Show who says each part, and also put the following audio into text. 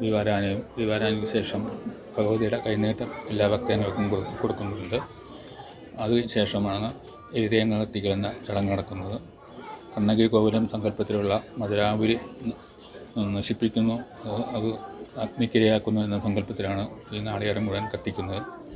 Speaker 1: ദീപാരാധനയും ദിവാരാനയ്ക്ക് ശേഷം ഭഗവതിയുടെ കൈനീട്ടം എല്ലാ ഭക്തജനങ്ങൾക്കും കൊടു- കൊടുക്കുന്നുണ്ട്. അതിന് ശേഷമാണ് എഴുതിയങ്ങ് കത്തിക്കൽ എന്ന ചടങ്ങ് നടക്കുന്നത്. കണ്ണകി കോവിലം സങ്കല്പത്തിലുള്ള മധുരാപുരി നശിപ്പിക്കുന്നു. അത് അഗ്നിക്കിരയാക്കുന്നു എന്ന സങ്കല്പത്തിലാണ് ഈ നാളികേരം മുഴുവൻ കത്തിക്കുന്നത്.